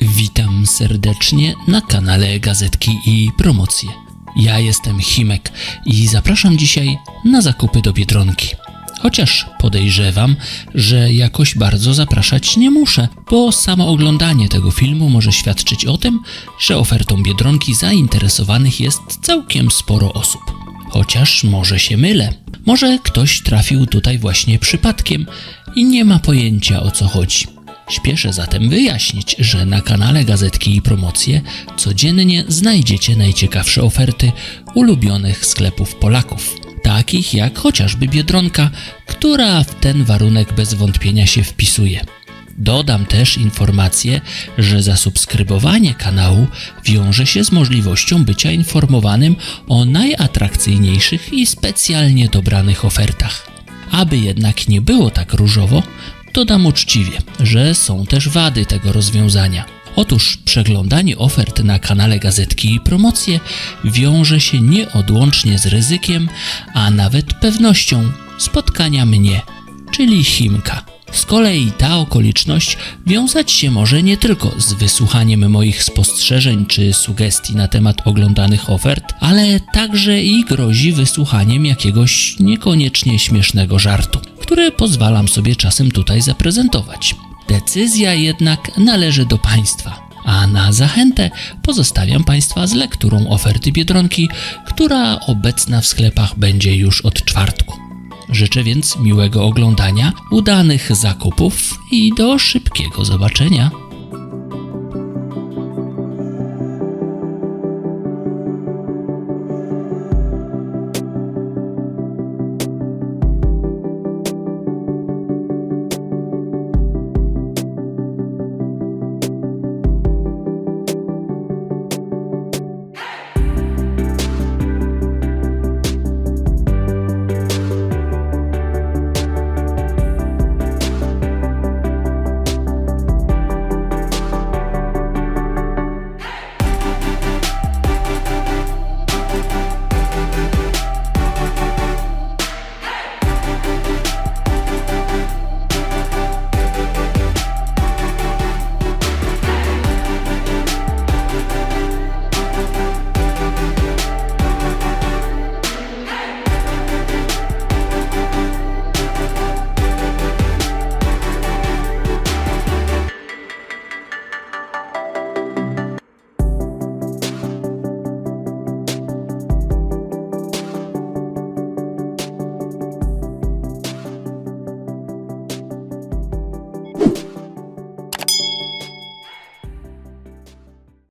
Witam serdecznie na kanale Gazetki i Promocje. Ja jestem Himek i zapraszam dzisiaj na zakupy do Biedronki. Chociaż podejrzewam, że jakoś bardzo zapraszać nie muszę, bo samo oglądanie tego filmu może świadczyć o tym, że ofertą Biedronki zainteresowanych jest całkiem sporo osób. Chociaż może się mylę. Może ktoś trafił tutaj właśnie przypadkiem i nie ma pojęcia o co chodzi. Śpieszę zatem wyjaśnić, że na kanale Gazetki i Promocje codziennie znajdziecie najciekawsze oferty ulubionych sklepów Polaków, takich jak chociażby Biedronka, która w ten warunek bez wątpienia się wpisuje. Dodam też informację, że zasubskrybowanie kanału wiąże się z możliwością bycia informowanym o najatrakcyjniejszych i specjalnie dobranych ofertach. Aby jednak nie było tak różowo, dodam uczciwie, że są też wady tego rozwiązania. Otóż przeglądanie ofert na kanale Gazetki i Promocje wiąże się nieodłącznie z ryzykiem, a nawet pewnością spotkania mnie, czyli Chimka. Z kolei ta okoliczność wiązać się może nie tylko z wysłuchaniem moich spostrzeżeń czy sugestii na temat oglądanych ofert, ale także i grozi wysłuchaniem jakiegoś niekoniecznie śmiesznego żartu, który pozwalam sobie czasem tutaj zaprezentować. Decyzja jednak należy do Państwa. A na zachętę pozostawiam Państwa z lekturą oferty Biedronki, która obecna w sklepach będzie już od czwartku. Życzę więc miłego oglądania, udanych zakupów i do szybkiego zobaczenia.